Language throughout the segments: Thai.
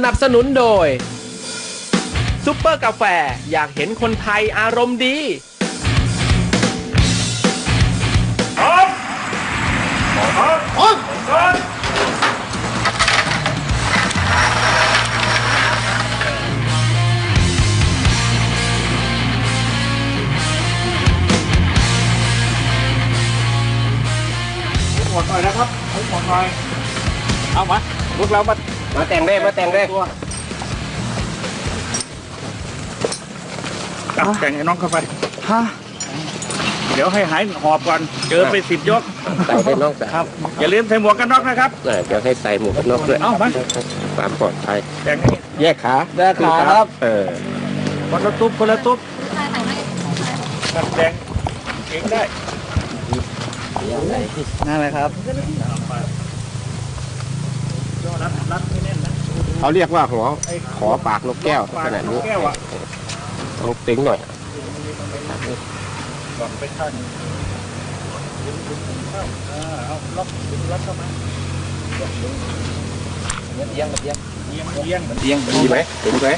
สนับสนุนโดยซุปเปอร์กาแฟอยากเห็นคนไทยอารมณ์ดี หมดหน่อยนะครับเอาหมดหน่อย เอามาพวกเรามา มาแต่งได้มาแต่งได้เอาแต่งไอ้น้องเข้าไป ฮะ เดี๋ยวให้หายหอบก่อน เจอไปสิบยก ใส่ได้น้องแต่ครับ อย่าลืมใส่หมวกกันน็อกนะครับ เออเดี๋ยวให้ใส่หมวกกันน็อกด้วยเอามา ความปลอดภัย แต่งให้แยกขาแยกขาครับ เออ คนละตุ๊บคนละตุ๊บตัดแต่งเองได้ นั่นเลยครับรัดรัดให้แน่นนะ เขาเรียกว่าหัวขอปากนกแก้วขนาดนี้แก้วอะต้องติ้งหน่อยหลอกไปข้างหนึ่งดึงดึงดึงเข้าอ่าเอาล็อกดึงรัดเข้ามาเอียงเอียงเอียงเอียงเตียงดีไหมถึงไหม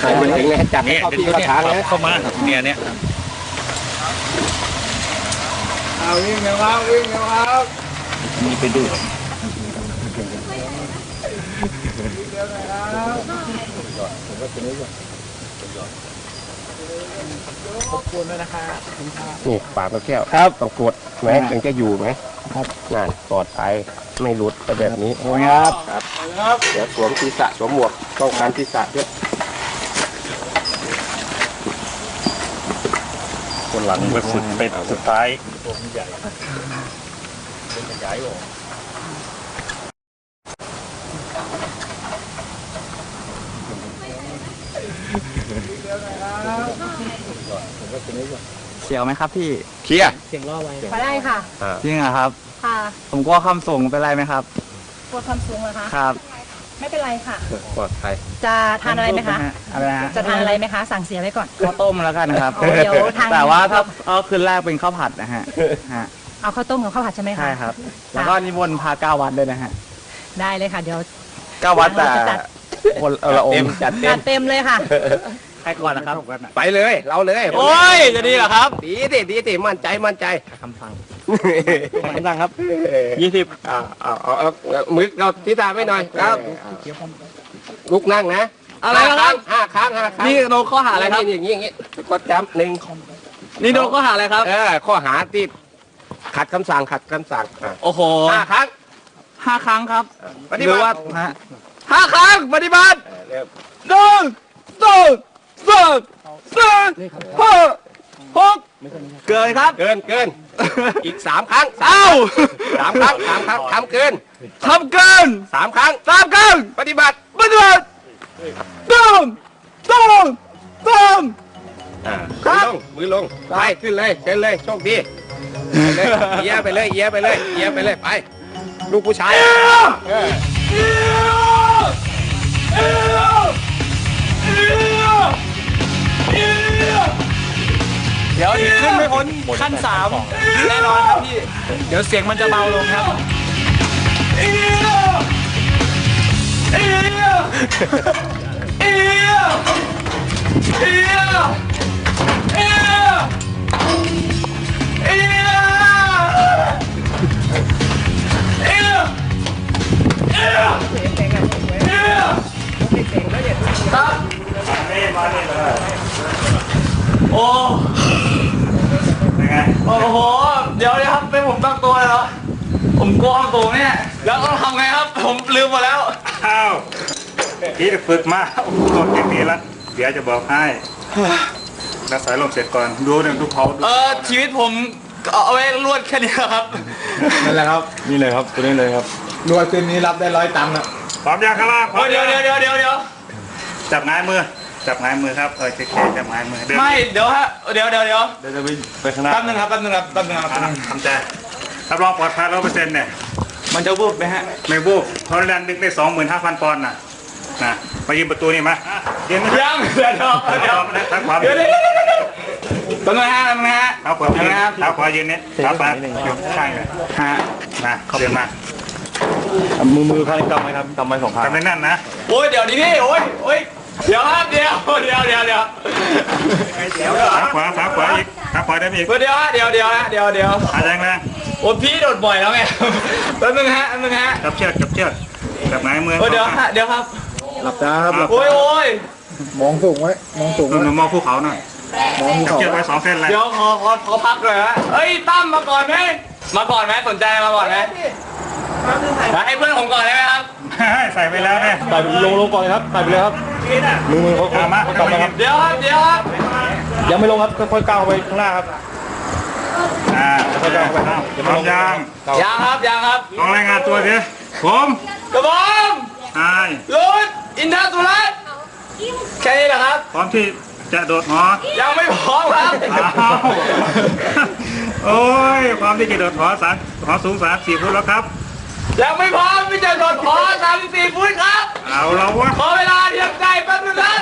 ใครมันถึงนะจับให้เนี่ยเข้าดึงที่เข้าเข้าทางนะเข้ามาเนี่ยเนี่ยเอาวิ่งนะครับวิ่งนะครับมีไปดู นี่ปากนกแก้วครับต้องกดไหมถึงจะอยู่ไหมครับนั่นปลอดภัยไม่หลุดไปแบบนี้โอ้ยครับครับเดี๋ยวสวมศีรษะสวมหมวกป้องกันศีรษะด้วยคนหลังไปสุดไปสุดท้ายตัวมันใหญ่เป็นขยายออก เสียวไหมครับพี่เคลียร์ไปได้ค่ะจริงเหรอครับ ค่ะผมกลัวคำส่งเป็นไรไหมครับ กลัวความสูงเหรอคะ ครับไม่เป็นไรค่ะ ปลอดภัยจะทานอะไรไหมคะ อะไรนะฮะจะทานอะไรไหมคะ สั่งเสียไว้ก่อน ข้าวต้มแล้วกันครับอ๋อเดี๋ยวทาง แต่ว่าถ้าเอาคืนแรกเป็นข้าวผัดนะฮะฮะเอาข้าวต้มกับข้าวผัดใช่ไหมคะ ใช่ครับ แล้วก็นิมนต์พาเก้าวัดด้วยนะฮะได้เลยค่ะ เดี๋ยว เก้าวัดแต่เราจะจัด คนละองเต็มค์จัดเต็จัมดเต็มเลยค่ะให้ก่อนนะครับไปเลย เราเลยโอ้ยจะดีเหรอครับดีดิดีดิมั่นใจมั่นใจคำสั่งคำสั่งครับยี่ยี่สิบเอาเอาเอาเอามือเราทิศทางไม่หน่อยครับลุกนั่งนะอะไรนะครับห้าครั้งห้าครั้งนี่โดนข้อหาอะไรครับ นี่อย่างนี้อย่างนี้กดจำหนึ่งนี่โดนข้อหาอะไรครับ เออข้อหาที่ขัดคำสั่งขัดคำสั่งอะโอ้โหห้าครั้งห้าครั้งครับปฏิหรืบัอว่าติฮะ ห้าครั้งปฏิบัติเออเร็วหนึ่งสองสามสี่ห้าหกเกินครับ เกินเกินอีกสามครั้งเอ้าสามครั้งสามครั้งทำเกินทำเกินสามครั้งสามครั้งปฏิบัติปฏิบัติหนึ่งสองสามอ่าครัมือบลงมือลงไปขึ้นเลยเชิญเลยโชคดีไปเลยเอียไปเลยเอียไปเลยเอียไปเลยไป ลูกผู้ชาย เดี๋ยวขึ้นไม่พ้นขั้นสามแน่นอนครับพี่ เดี๋ยวเสียงมันจะเบาลงครับ โอ้โอ้โห เดี๋ยวนะครับเป็นผมตั้งตัวเลยเหรอ ผมกลัวความสูงเนี่ย แล้วต้องทำไงครับ ผมลืมหมดแล้ว อ้าวพี่ฝึกมาโอ้โหอย่างนี้ละเดี๋ยวจะบอกให้แล้วสายลมเสร็จก่อน ดูเนี่ยดูเขาดูเออ ชีวิตผมเอาไว้รวดแค่นี้ครับ นั่นแหละครับ นี่เลยครับ ตัวนี้เลยครับนวดคืนนี้รับได้ร้อยตังค์นะพร้อมยังข้างล่างพร้อมเดี๋ยวยังเดี๋ยวเดี๋ยวเดี๋ยวเดี๋ยว จับง่ายมือ จับง่ายมือครับเออแค่ๆจับง่ายมือเดินไม่เดี๋ยวฮะเดี๋ยวเดี๋ยวเดี๋ยวเดี๋ยวจะไปไปข้างหน้าแป๊บนึงครับแป๊บนึงครับแป๊บนึงครับแป๊บนึงทำใจรับรองปลอดภัยร้อยเปอร์เซ็นต์เนี่ย มันจะวูบไหมฮะไม่วูบเพราะแรงดึงได้สองหมื่นห้าพันปอนด์นะนะมายืนประตูนี่มายืนนะยังเดี๋ยวเดี๋ยวเดี๋ยวทางขวาเดี๋ยวเดี๋ยวเดี๋ยวเดี๋ยวแป๊บนึงฮะแป๊บนึงฮะเท้าขวายืนนะครับเท้าขวายืนเนี่ยเท้าซ้ายยืนข้างเลยฮะมาเดินมามือมือข้างนี้กำไหมครับกำไว้สองข้างทำได้นั่นนะโอ้ยเดี๋ยวนี้พี่โอ้ยโอ้ย เดี๋ยวครับเดี๋ยวเดี๋ยวเดี๋ยวเดี๋ยวขาขวาขาขวาอีกขาขวาได้อีกเดี๋ยวฮะเดี๋ยวเดี๋ยวฮะเดี๋ยวเดี๋ยวขาแรงแรงโอ้ยพี่โดดบ่อยแล้วไงแป๊บนึงฮะแป๊บนึงฮะจับเชือกจับเชือกแบบไหนมือโอ้ยเดี๋ยวฮะเดี๋ยวครับหลับตาครับหลับโอ้ยโอ้ยมองสูงไว้มองสูงมืไว้อมองภูเขาหน่อยมองภูจับเขาเชือกไว้สองเส้นเลยเดี๋ยวขอขอขอพักเลยฮะเอ้ยตั้มมาก่อนไหมมาก่อนไหมสนใจมาก่อนไหมให้เพื่อนผมก่อนได้ไหมครับใส่ไปแล้วเนี่ยใส่ลงลงก่อนเลยครับใส่ไปเลยครับ มือมือเขาเอามาเขากำนะครับ เดี๋ยวครับ เดี๋ยวครับยังไม่ลงครับค่อยๆก้าวไปข้างหน้าครับ อ่าพร้อมยังยังครับยังครับลองรายงานตัวสิผมกระบอมนายรุดอินทสุรัตน์แค่นี้แหละครับ พร้อมที่จะโดดหอยังไม่พร้อมครับอ้าวโอ้ย ความที่จะโดดหอสามหอสูงสามสี่ฟุตแล้วครับ ยังไม่พร้อมที่จะโดดขอ34ฟุตครับเอาเราวะขอเวลาเทียบใจแป๊บนึงครับ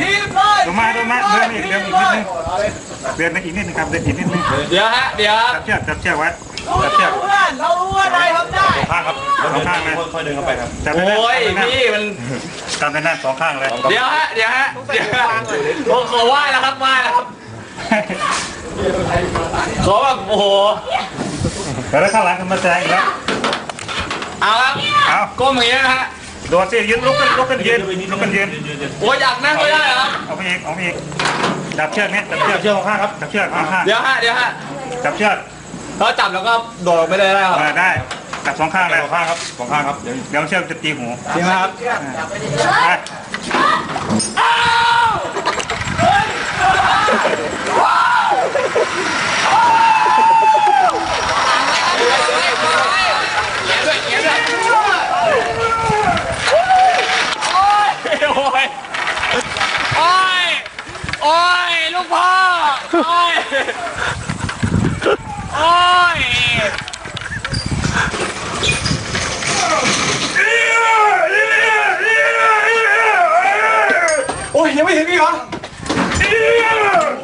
ทีมเลยลงมาลงมาเดินอีกเดินอีกนิดนึงเดินอีกนิดนึงครับเดินอีกนิดนึงเดี๋ยวฮะเดี๋ยวครับจับเชือกจับเชือกไว้จับเชือกเพื่อนเรารู้ว่าได้ทำได้ข้างครับสองข้างเลยค่อยๆเดินเข้าไปครับจับโอไปแน่น้ยพี่มันจับไปแน่นสองข้างเลยเดี๋ยวฮะเดี๋ยวฮะเดี๋ยวฮะผมขอไหว้แล้วครับไหว้แล้วครับขอแบบโอ้โหเดี๋ยวข้างหลังกันมาแซงอีกแล้ว เอาครับเอาก้มอย่างนี้นะฮะโดดสิยืนลุกขึ้นลุกขึ้นยืนลุกขึ้นยืนโอ้ยอยากนั่งก็ได้เหรอครับเอาไปอีกเอาไปอีกจับเชือกเนี่ยจับเชือกเชือกข้างครับจับเชือกข้างเดี๋ยวฮะเดี๋ยวฮะจับเชือกเขาจับแล้วก็โดดไปเลยได้ครับเออได้จับสองข้างเลยสองข้างครับสองข้างครับเดี๋ยวเดี๋ยวเชือกจะตีหูจริงนะครับไป โอ้ยโอ้ยโอ้ยลูกพ่อโอ้ยโอ้ยโอ้ยยังไม่ถึงอีกเหรอ เดิน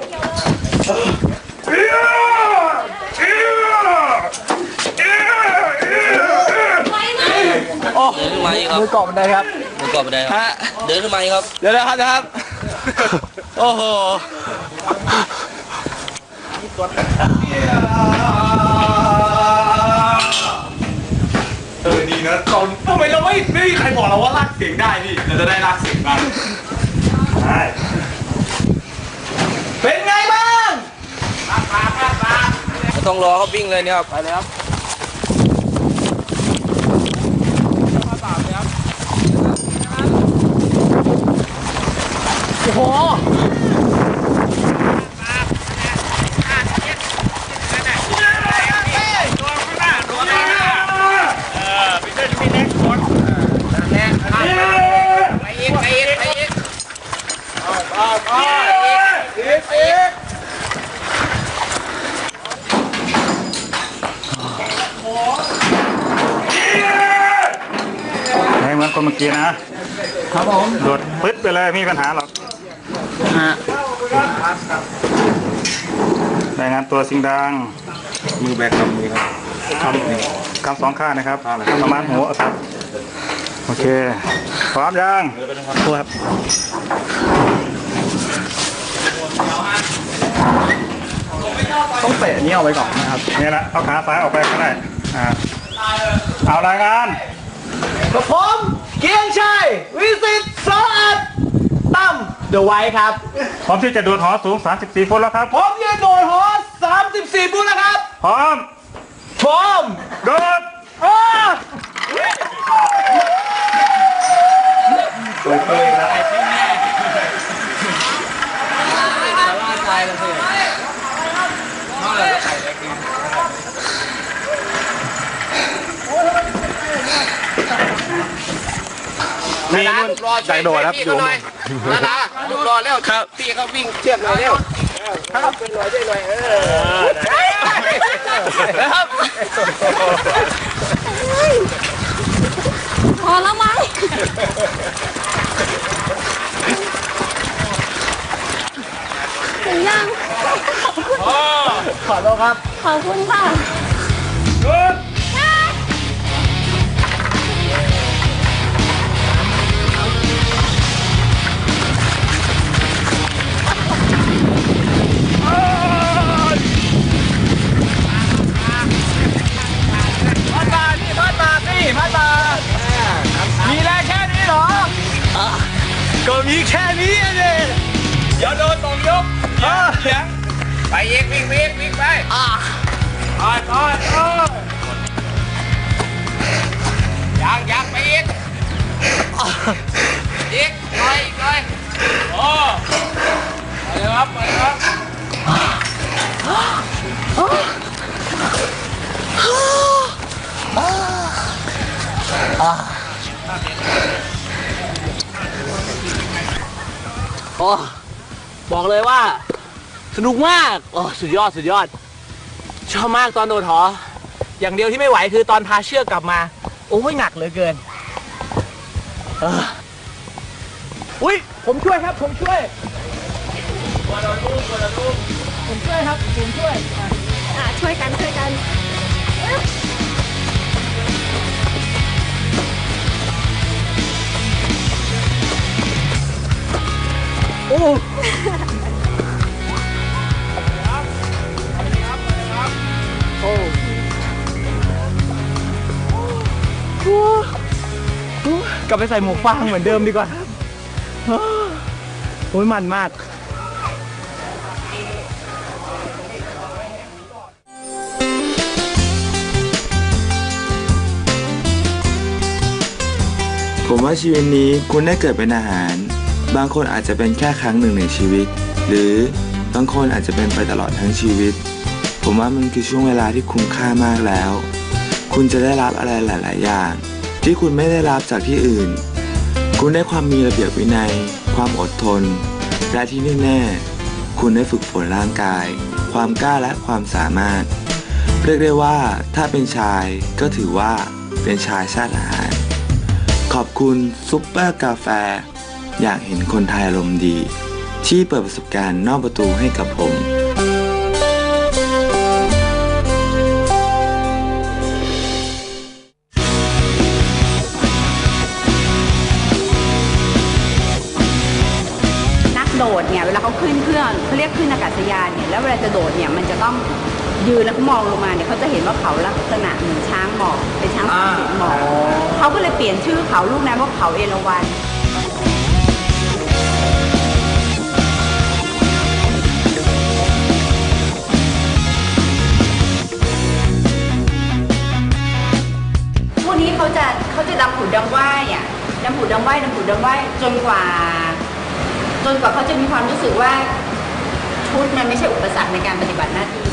ขึ้น มาอีกครับมือเกาะบันไดครับมือเกาะบันไดครับฮะเดินขึ้นมาอีกครับเดี๋ยวนะครับเดี๋ยวครับโอ้โหเออดีนะตอนทำไมเราไม่ไม่มีใครบอกเราว่าลากเสียงได้พี่เราจะได้ลากเสียงได้ได้เป็นไงบ้างไม่ต้องรอเขาวิ่งเลยเนี่ยครับไปเลยครับ โอ้โหให้เหมือนคนเมื่อกี้นะครับผมโดดปึ๊ดไปเลยไม่มีปัญหาหรอก รายงานตัวสิ่งดังมือแบกกำมือครับคำคำสองข้างนะครับประมาณหัวครับ โอเค พร้อมยังครับต้องเตะนี้เอาไว้ก่อนนะครับนี่แหละเอาขาซ้ายออกไปก็ได้อ่าเอารายงานกับผมเกียงชัยวิสิตสออัดตั้ม เดอะไว้ครับ พร้อมที่จะโดดหอสูง 34ฟุตแล้วครับ ผมยืนโดดหอ34ฟุตแล้วครับ พร้อม พร้อม โดดอ้ามีนุ่นใจโดดครับอยู่หน่อยนะนะลูก รอแล้วครับพี่เขาวิ่งเชือกหน่อยเร็วครับช่วยหน่อยช่วยหน่อยเออนะครับพอแล้วไหมถึงยังขอโทษครับ ขอบคุณค่ะ มีแค่นี้เลยเดี๋ยวโดนตรงยกเสียงไปอีกวิ่งวิ่งวิ่งไปไปไปไปยังยังไปอีกอีกหน่อยอีกหน่อยโอ้ไปเลยครับไปเลยครับ โอ้บอกเลยว่า สนุกมากโอ้สุดยอดสุดยอด ชอบมากตอนโดดหอ อย่างเดียวที่ไม่ไหวคือตอนพาเชือกกลับมา โอ้ยหนักเหลือเกินเอออุ้ยผมช่วยครับ ผมช่วยผมช่วยครับผมช่วย โอ้กลับไปใส่หมวกฟางเหมือนเดิมดีกว่าครับโอ้โอ้ยมันมากผมว่าชีวิตนี้คุณได้เกิดเป็นอาหาร บางคนอาจจะเป็นแค่ครั้งหนึ่งในชีวิต หรือบางคนอาจจะเป็นไปตลอดทั้งชีวิต ผมว่ามันคือช่วงเวลาที่คุ้มค่ามากแล้ว คุณจะได้รับอะไรหลาย ๆ อย่าง ที่คุณไม่ได้รับจากที่อื่น คุณได้ความมีระเบียบวินัย ความอดทน และที่แน่ๆคุณได้ฝึกฝนร่างกาย ความกล้าและความสามารถ เรียกได้ว่าถ้าเป็นชายก็ถือว่าเป็นชายชาติอาหารขอบคุณซุปเปอร์กาแฟ อยากเห็นคนไทยอารมณ์ดี ที่เปิดประสบการณ์นอกประตูให้กับผม นักโดดเนี่ยเวลาเขาขึ้นเครื่องเขาเรียกขึ้นอากาศยานเนี่ยแล้วเวลาจะโดดเนี่ยมันจะต้องยืนแล้วเขามองลงมาเนี่ยเขาจะเห็นว่าเขาลักษณะเหมือนช้างหมอบเป็นช้างสามเสียนหมอบเขาก็เลยเปลี่ยนชื่อเขาลูกนั้นว่าเขาเอราวัณ ดำไหว้ดำผุดดำไหว้จนกว่า จนกว่าเขาจะมีความรู้สึกว่าชุดมันไม่ใช่อุปสรรคในการปฏิบัติหน้าที่